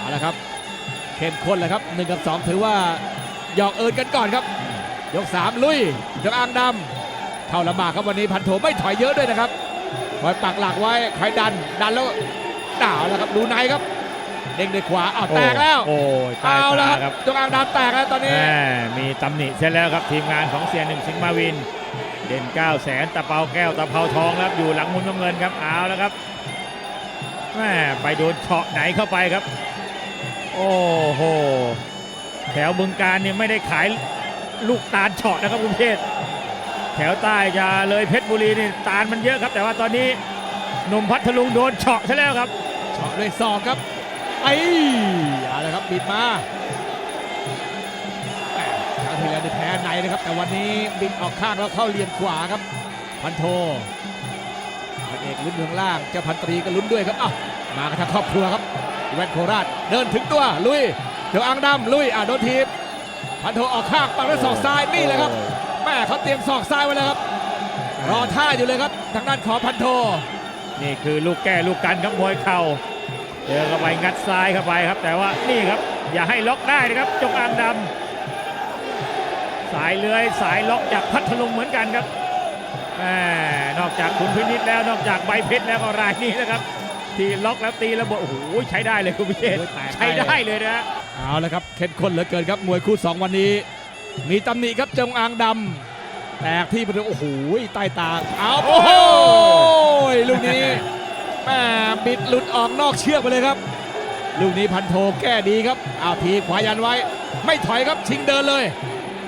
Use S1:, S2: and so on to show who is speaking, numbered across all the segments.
S1: เอาละครับเข้มข้นเลยครับหนึ่งกับสองถือว่าหยอกเอินกันก่อนครับ ยกสามลุยยกอ่างดำเข้าลำบากครับวันนี้พันโถไม่ถอยเยอะด้วยนะครับคอยปักหลักไว้คอยดันดันแล้วด่าวแล้วครับดูในครับเด้งด้วยขวาอ้าวแตกแล้ว
S2: โอ้ยใตาย
S1: เอาแล้ว
S2: ตา
S1: ค
S2: ค
S1: รั
S2: รั
S1: บบจงอางดำแตกแล้วตอนนี้
S2: แหมมีตำหนิเสร็จแล้วครับทีมงานของเสียหนึ่งสิงห์มาวิน เด่น9 0 0แสนตะเปาแก้วตะเภาทองครับอยู่หลังมุมน้ำเงินครับเอาแล้วครับแหมไปโดนเฉาะไหนเข้าไปครับ โอ้โห แถวบึงการเนี่ยไม่ได้ขายลูกตาลเฉาะนะครับคุณเพชรแถวใต้จะเลยเพชรบุรีนี่ตาลมันเยอะครับ แต่ว่าตอนนี้หนุ่มพัทลุงโดนเฉาะซะแล้วครับ
S1: เฉาะด้วยศอกครับ ไอ้เอาละครับบิดมาแหม่คราวที่แล้วได้แพ้ในนะครับ แต่วันนี้บิดออกข้างแล้วเข้าเหลี่ยมขวาครับ พันโทพันเอกลุ้นอยู่ข้างล่างเจ้าพันตรีก็ลุ้นด้วยครับอ้าวมากันทั้งครอบครัวครับ แวนโคราชเดินถึงตัวลุยเดี๋ยวอังดำลุยอะโดนทีบพันโทออกข้างปักด้วยศอกซ้ายนี่แหละครับแม่เขาเตรียมศอกซ้ายไว้แล้วครับ รอท่าอยู่เลยครับทางด้านของพันโท
S2: นี่คือลูกแก้ลูกกันครับมวยเข่าเจอเข้าไปงัดซ้ายเข้าไปครับ แต่ว่านี่ครับอย่าให้ล็อกได้นะครับจงอางดำสายเลื้อยสายล็อกจากพัทลุงเหมือนกันครับแหมนอกจากคุณพินิษแล้วนอกจากใบเพชรแล้วก็รายนี้นะครับ ที่ล็อกแล้วตีระเบิดโอ้โหใช้ได้เลยคุณพิเชษ
S1: โอ้ยแตก
S2: ใช้ได้เลยนะ
S1: เอาละครับเข้มข้นเหลือเกินครับมวยคู่ 2 วันนี้ มีตำหนิครับจงอางดำแตกที่บริเวณโอ้โหใต้ตาเอาโอ้โหลูกนี้แม่บิดหลุดออกนอกเชือกไปเลยครับ ลูกนี้พันโทแก้ดีครับเอาทีบขวายันไว้ ไม่ถอยครับชิงเดินเลย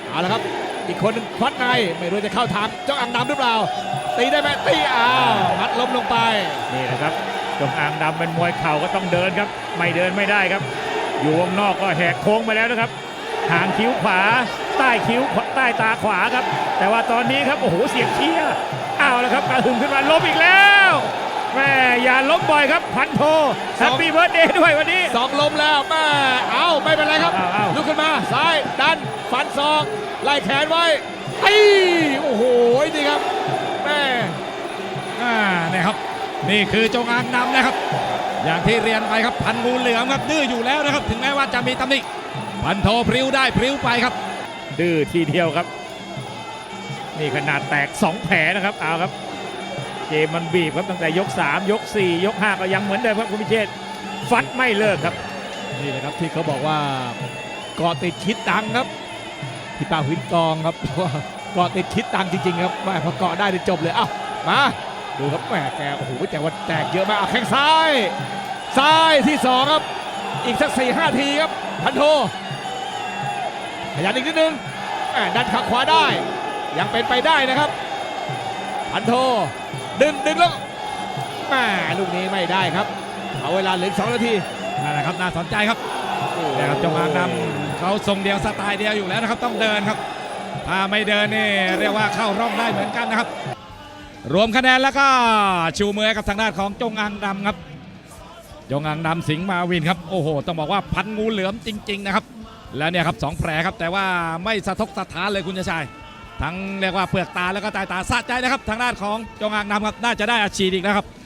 S1: เอาละครับอีกคนหนึงควัดในไม่รู้จะเข้าทางเจ้าอางดำหรือเปล่า ตีได้ไหมตีอ้าวมัดล้มลงไป
S2: นี่นะครับ จงอางดำเป็นมวยเข่าก็ต้องเดินครับ ไม่เดินไม่ได้ครับ อยู่วงนอกก็แหกโค้งไปแล้วนะครับ หางคิ้วขวา ใต้คิ้วขวาใต้ตาขวาครับ แต่ว่าตอนนี้ครับโอ้โหเสียงเชียร์อ้าวแล้วครับกระหึ่มขึ้นมาล้มอีกแล้วแม่อย่าล้มบ่อยครับพันโทแฮปปี้เบิร์ดเดย์ด้วยวันนี้
S1: สองล้มแล้วแม่เอาไม่เป็นไรครับ
S2: เอาเอา
S1: ลุกขึ้นมาซ้ายดันฟันศอกไล่แขนไว้ไอ้โอ้โหนี่ครับแม่
S3: อ่าเนี่ยครับ นี่คือจงอางนำนะครับ อย่างที่เรียนไปครับพันงูเหลือมครับดื้ออยู่แล้วนะครับ ถึงแม้ว่าจะมีตำหนิพันโทพริ้วได้พริ้วไปครับ
S2: ดื้อทีเดียวครับ นี่ขนาดแตก 2 แผลนะครับเอาครับ เกมมันบีบครับตั้งแต่ยก 3 ยก 4 ยก 5 ก็ยังเหมือนเดิมครับคุณพิเชษฐ์ฟัดไม่เลิกครับ
S1: นี่แหละครับที่เขาบอกว่าเกาะติดคิดตังครับพี่ป้าหินกองครับเพราะว่าเกาะติดคิดตังจริงๆครับแม่พอเกาะได้เนี่ยจบเลยเอ้ามา ดูครับแหมแกโอ้โหแต่ว่าแตกเยอะมากเอาแข้งซ้าย ซ้ายที่สองครับ อีกสักสี่ห้าทีครับ พันโทขยันอีกนิดนึงแม่ดันขาขวาได้ ยังเป็นไปได้นะครับ พันโทดึงดึงแล้วแม่ลูกนี้ไม่ได้ครับ เอาเวลาเหลืออกสองนาที
S3: นั่นแหละครับน่าสนใจครับนะครับจงอางนำเขาทรงเดียวสไตล์เดียวอยู่แล้วนะครับ ต้องเดินครับ ถ้าไม่เดินนี่เรียกว่าเข้าร่องได้เหมือนกันนะครับ รวมคะแนนแล้วก็ชูมือกับทางด้านของจงอังดำครับ จงอังดำสิงห์มาวินครับโอ้โหต้องบอกว่าพันงูเหลือมจริง ๆ นะครับ แล้วเนี่ยครับสองแผลครับแต่ว่าไม่สะทกสะท้านเลยคุณชาย ทั้งเรียกว่าเปลือกตาแล้วก็ตายตาสะใจนะครับ ทางด้านของจงอังดำครับน่าจะได้อาชีพอีกนะครับ